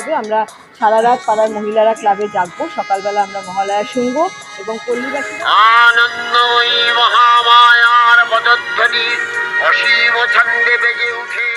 হবে। আমরা সারা রাত পাড়ার মহিলারা ক্লাবে জাগবো। সকালবেলা আমরা মহালয়া শুনব এবং পল্লীবাসী আনন্দময়ী মহামায়ার পদধ্বনি অসীম ছন্দে বেজে উঠে।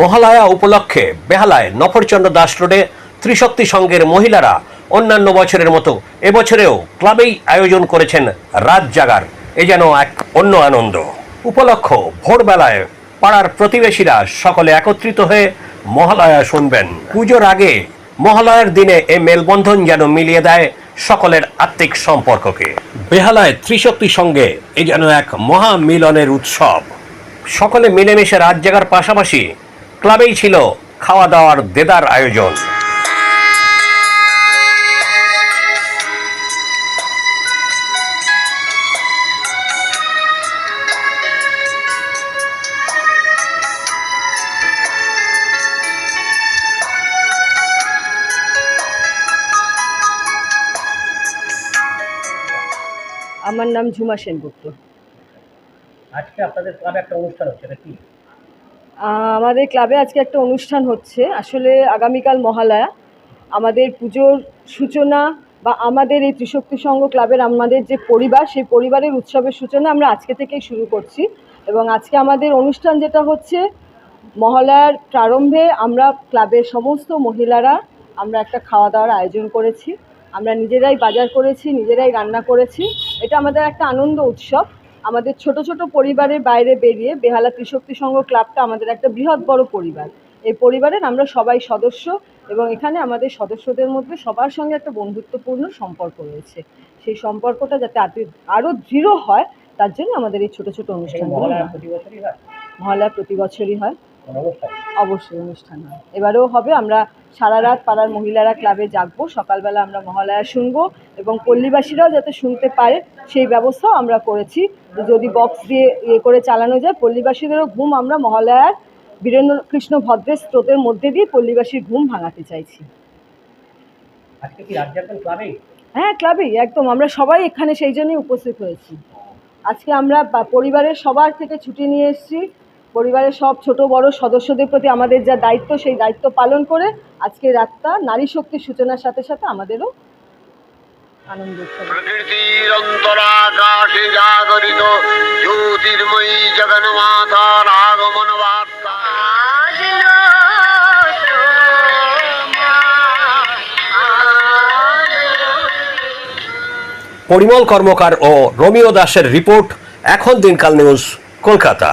মহালয়া উপলক্ষে বেহালায় নফরচন্দ্র দাস রোডে ত্রিশক্তি সংঘের মহিলারা অন্যান্য বছরের মতো। এবছরেও ক্লাবেই আয়োজন করেছেন রাত জাগার। এ যেন এক অন্য আনন্দ। উপলক্ষ ভোরবেলায় পাড়ার প্রতিবেশীরা সকলে একত্রিত হয়ে মহালয়া শুনবেন। পুজোর আগে মহালয়ার দিনে এ মেলবন্ধন যেন মিলিয়ে দেয় সকলের আত্মিক সম্পর্ককে। বেহালায় ত্রিশক্তি সঙ্গে এ যেন এক মহা মিলনের উৎসব। সকলে মিলেমিশে রাত জাগার পাশাপাশি ক্লাবেই ছিল খাওয়া দাওয়ার দেদার আয়োজন। আমার নাম ঝুমা সেনগুপ্ত। আজকে আপনাদের ক্লাবে একটা অনুষ্ঠান হচ্ছে কি? আমাদের ক্লাবে আজকে একটা অনুষ্ঠান হচ্ছে। আসলে আগামীকাল মহালয়া। আমাদের পুজোর সূচনা বা আমাদের এই ত্রিশক্তি সংঘ ক্লাবের আমাদের যে পরিবার সেই পরিবারের উৎসবের সূচনা আমরা আজকে থেকেই শুরু করছি। এবং আজকে আমাদের অনুষ্ঠান যেটা হচ্ছে মহালয়ার প্রারম্ভে আমরা ক্লাবের সমস্ত মহিলারা আমরা একটা খাওয়া দাওয়ার আয়োজন করেছি। আমরা নিজেরাই বাজার করেছি নিজেরাই রান্না করেছি। এটা আমাদের একটা আনন্দ উৎসব। আমাদের ছোট ছোট পরিবারের বাইরে বেরিয়ে বেহালা ত্রিশক্তি সংঘ ক্লাবটা আমাদের একটা বৃহৎ বড় পরিবার। এই পরিবারের আমরা সবাই সদস্য এবং এখানে আমাদের সদস্যদের মধ্যে সবার সঙ্গে একটা বন্ধুত্বপূর্ণ সম্পর্ক রয়েছে। সেই সম্পর্কটা যাতে আতি- আরও দৃঢ় হয়, তার জন্য আমাদের এই ছোট ছোট অনুষ্ঠান মহালয়া প্রতি বছরই হয়। অবশ্যই অনুষ্ঠান হয়। এবারেও হবে আমরা সারা রাত পাড়ার মহিলারা ক্লাবে জাগবো সকালবেলা আমরা মহালয়া শুনব এবং পল্লীবাসীরাও যাতে শুনতে পারে সেই ব্যবস্থাও আমরা করেছি। যদি বক্স দিয়ে ইয়ে করে চালানো যায় পল্লীবাসীদেরও ঘুম আমরা মহালয়ার বীরেন্দ্র কৃষ্ণ ভদ্রের স্রোতের মধ্যে দিয়ে পল্লীবাসীর ঘুম ভাঙাতে চাইছি। হ্যাঁ ক্লাবেই একদম। আমরা সবাই এখানে সেই জন্যই উপস্থিত হয়েছি। আজকে আমরা পরিবারের সবার থেকে ছুটি নিয়ে এসেছি। পরিবারের সব ছোট বড় সদস্যদের প্রতি আমাদের যা দায়িত্ব সেই দায়িত্ব পালন করে আজকে রাতটা নারী শক্তির সূচনার সাথে সাথে আমাদেরও আনন্দ প্রকৃতির অন্তরাকাশে জাগরিত জ্যোতির্ময়ী জগন্মাতার আগমন বার্তা পরিমল কর্মকার ও রোমিও দাসের রিপোর্ট এখন দিনকাল নিউজ কলকাতা।